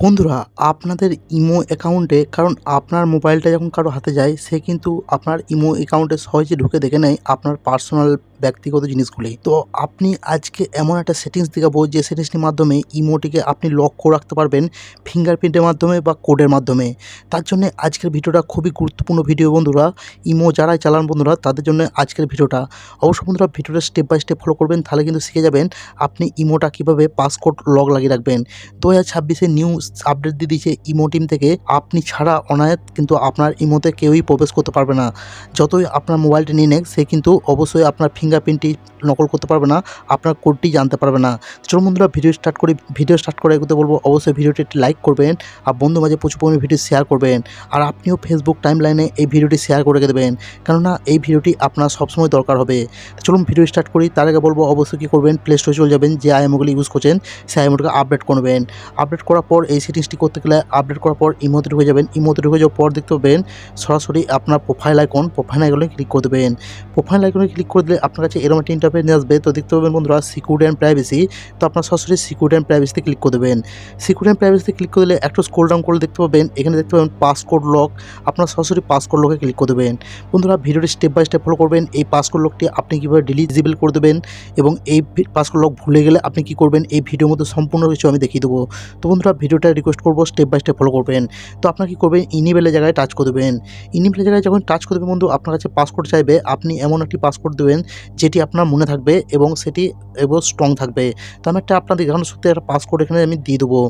বন্ধুরা, আপনাদের ইমো অ্যাকাউন্টে, কারণ আপনার মোবাইলটা যখন কারও হাতে যায়, সে কিন্তু আপনার ইমো অ্যাকাউন্টে সহজে ঢুকে দেখে নেয় আপনার পার্সোনাল ব্যক্তিগত জিনিসগুলি। তো আপনি আজকে এমন একটা সেটিংস দেখাবো, যে সেটিংসটির মাধ্যমে ইমোটিকে আপনি লক করে রাখতে পারবেন ফিঙ্গারপ্রিন্টের মাধ্যমে বা কোডের মাধ্যমে। তার জন্য আজকের ভিডিওটা খুবই গুরুত্বপূর্ণ ভিডিও বন্ধুরা। ইমো যারাই চালান বন্ধুরা, তাদের জন্য আজকের ভিডিওটা। অবশ্যই বন্ধুরা, ভিডিওটা স্টেপ বাই স্টেপ ফলো করবেন, তাহলে কিন্তু শিখে যাবেন আপনি ইমোটা কীভাবে পাসকোড লক লাগিয়ে রাখবেন। দু হাজার ছাব্বিশে নিউ আপডেট দিয়ে দিয়েছে ইমো টিম থেকে। আপনি ছাড়া অনায়াত কিন্তু আপনার ইমোতে কেউই প্রবেশ করতে পারবে না। যতই আপনার মোবাইলটা নিয়ে নেক, সে কিন্তু অবশ্যই আপনার ফিঙ্গারপ্রিন্টটি নকল করতে পারবে না, আপনার কোডটি জানতে পারবে না। চলুন বন্ধুরা ভিডিও স্টার্ট করি ভিডিও স্টার্ট করে এগোতে বলব, অবশ্যই ভিডিওটি একটি লাইক করবেন, আর বন্ধু মাঝে প্রচুর পরিমাণে ভিডিও শেয়ার করবেন, আর আপনিও ফেসবুক টাইম লাইনে এই ভিডিওটি শেয়ার করে দেবেন, কেননা এই ভিডিওটি আপনার সবসময় দরকার হবে। চলুন ভিডিও স্টার্ট করি, তার আগে বলব, অবশ্যই কী করবেন প্লে স্টোরে চলে যাবেন, যে আইএমওগুলি ইউজ করছেন, সেই আইএমওটাকে আপডেট করবেন আপডেট করার পর এই সেটিংসটি করতে গেলে আপডেট করার পর ইমোতে ঢুকে যাবেন ইমোতে ঢুকে যাওয়ার পর দেখতে পাবেন, সরাসরি আপনার প্রোফাইল আইকন প্রোফাইল আইকনে ক্লিক করে দেবেন। প্রোফাইল আইকনে ক্লিক করে দিলে আপনার কাছে এরকম একটা ইন্টারফেস নিয়ে আসবে, তো দেখতে পাবেন বন্ধুরা সিকিউরিটি অ্যান্ড প্রাইভেসি তো আপনার সরাসরি সিকিউরিটি অ্যান্ড প্রাইভেসিতে ক্লিক করে দেবেন। সিকিউরিটি অ্যান্ড প্রাইভেসিতে ক্লিক করে দিলে একটু স্ক্রল ডাউন করে দেখতে পাবেন, এখানে দেখতে পাবেন পাসকোড লক আপনার সরাসরি পাসকোড লকে ক্লিক করে দেবেন। বন্ধুরা ভিডিওটি স্টেপ বাই স্টেপ ফলো করবেন, এই পাসকোড লকটি আপনি কীভাবে ডিলিজিবল করে দেবেন এবং এই পাসকোড লক ভুলে গেলে আপনি কী করবেন, এই ভিডিওর মধ্যে সম্পূর্ণ কিছু আমি দেখিয়ে দেবো। তো বন্ধুরা ভিডিওটা রিকোয়েস্ট করব স্টেপ বাই স্টেপ ফলো করবেন। তো আপনার কী করবেন ইনিবেলের জায়গায় টাচ করে দেবেন। ইনিবেলের জায়গায় যখন টাচ করে দেবেন বন্ধু, আপনার কাছে পাসকোড চাইবে, আপনি এমন একটি পাসকোড দেবেন যেটি আপনার মনে থাকবে এবং সেটি এবং স্ট্রং থাকবে। তো আমি একটা আপনাদের দেখানোর সত্যি একটা পাসকোড এখানে আমি দিয়ে দেবো।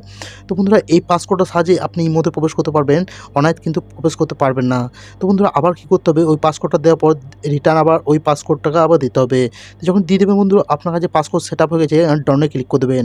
তো বন্ধুরা, এই পাসকোডের সাহায্যে আপনি ইমোতে প্রবেশ করতে পারবেন। অনায়াত কিন্তু প্রবেশ করতে পারবেন না। তো বন্ধুরা, আবার কী করতে হবে? ওই পাসকোডটা দেওয়ার পর রিটার্ন আবার ওই পাসকোডটাকে আবার দিতে হবে। যখন দিয়ে দেবেন বন্ধুরা, আপনার কাছে পাসকোড সেট আপ হয়ে গেছে ডনে ক্লিক করে দেবেন।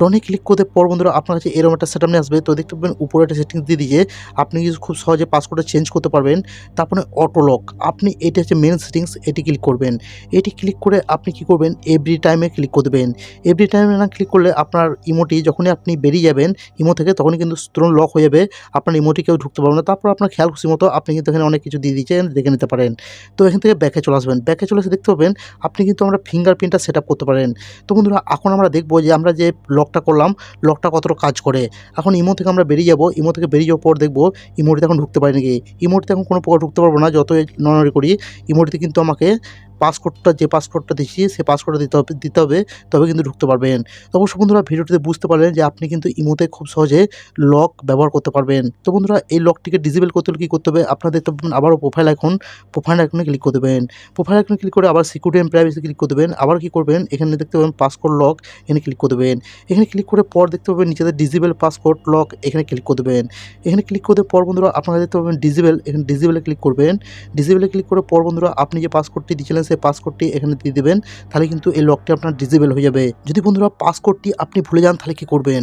ডনে ক্লিক করতে পর বন্ধুরা, আপনার কাছে এরকম একটা সেট আসবে। তো দেখতে পাবেন, উপরে একটা সেটিংস দিয়ে দিয়ে আপনি খুব সহজে পাসকোডটা চেঞ্জ করতে পারবেন। তারপরে অটোলক আপনি এটি হচ্ছে মেন সেটিংস এটি ক্লিক করবেন। এটি ক্লিক করে আপনি কি করবেন? এভরি টাইমে ক্লিক করে দেবেন এভরি টাইমে না ক্লিক করলে আপনার ইমোটি যখনই আপনি বেরিয়ে যাবেন ইমো থেকে তখনই কিন্তু তুরন্ত লক হয়ে যাবে। আপনার ইমোটি কেউ ঢুকতে পারবে না। তারপর আপনার খেয়াল খুশি মতো আপনি কিন্তু এখানে অনেক কিছু দিয়ে দিচ্ছেন, দেখে নিতে পারেন। তো এখান থেকে ব্যাকে চলে আসবেন। ব্যাকে চলে এসে দেখতে পাবেন, আপনি কিন্তু আমরা ফিঙ্গার ফিঙ্গারপ্রিন্টটা সেট আপ করতে পারেন। তো বন্ধুরা, এখন আমরা দেখব যে আমরা যে লকটা করলাম লকটা কতটা কাজ করে। এখন ইমো থেকে আমরা বেরিয়ে যাব। ইমো থেকে বেরিয়ে যাওয়ার পর দেখব ইমোটিতে এখন ঢুকতে পারি নাকি? ইমোটিতে এখন কোনো প্রকার ঢুকতে পারব না, যতই নড়াড়ি করি ইমোটিতে কিন্তু আমাকে পাসকোডটা যে পাসকোডটা দিচ্ছি সেই পাসকোডটা দিতে হবে দিতে হবে, তবে কিন্তু ঢুকতে পারবেন। তো অবশ্য বন্ধুরা, ভিডিওটিতে বুঝতে পারলেন যে আপনি কিন্তু ইমোতে খুব সহজে লক ব্যবহার করতে পারবেন। তো বন্ধুরা, এই লকটিকে ডিসেবল করতে হলে কী করতে হবে? আপনারা দেখতে পাবেন আবারও প্রোফাইল এখন প্রোফাইল আইকনে ক্লিক করে দেবেন। প্রোফাইল আইকনে ক্লিক করে আবার সিকিউরিটি অ্যান্ড প্রাইভেসি ক্লিক করে দেবেন। আবার কী করবেন? এখানে দেখতে পাবেন পাসকোড লক এখানে ক্লিক করে দেবেন। এখানে ক্লিক করে পর দেখতে পাবেন নিচেতে ডিসেবল পাসকোড লক এখানে ক্লিক করে দেবেন। এখানে ক্লিক করে পর বন্ধুরা, আপনারা দেখতে পাবেন ডিসেবল এখানে ডিসেবলে ক্লিক করবেন। ডিসেবলে ক্লিক করে পর বন্ধুরা, আপনি যে পাসকোডটি দিয়েছিলেন সেই পাসকোডটি এখানে দিয়ে দেবেন, তাহলে কিন্তু এই লকটি আপনার ডিসেবল হয়ে যাবে। যদি বন্ধুরা পাসকোডটি আপনি ভুলে যান, তাহলে কী করবেন?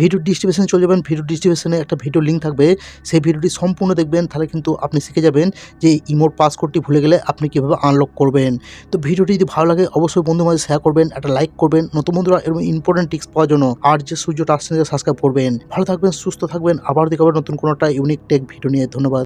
ভিডিও ডিস্ট্রিবিউশনে চলে যাবেন ভিডিও ডিস্ট্রিবিউশনে একটা ভিডিও লিঙ্ক থাকবে। সেই ভিডিওটি সম্পূর্ণ দেখবেন, তাহলে কিন্তু আপনি শিখে যাবেন যে ইমোর পাসকোডটি ভুলে গেলে আপনি কীভাবে আনলক করবেন। তো ভিডিওটি যদি ভালো লাগে, অবশ্যই বন্ধু মাঝে শেয়ার করবেন, একটা লাইক করবেন। নতুন বন্ধুরা এরকম ইম্পর্টেন্ট টিপস পাওয়ার জন্য আর যে সূর্য টাস্ট সাবস্ক্রাইব করবেন। ভালো থাকবেন, সুস্থ থাকবেন। আবার দেখাবেন নতুন কোনো একটা ইউনিক টেক ভিডিও নিয়ে। ধন্যবাদ।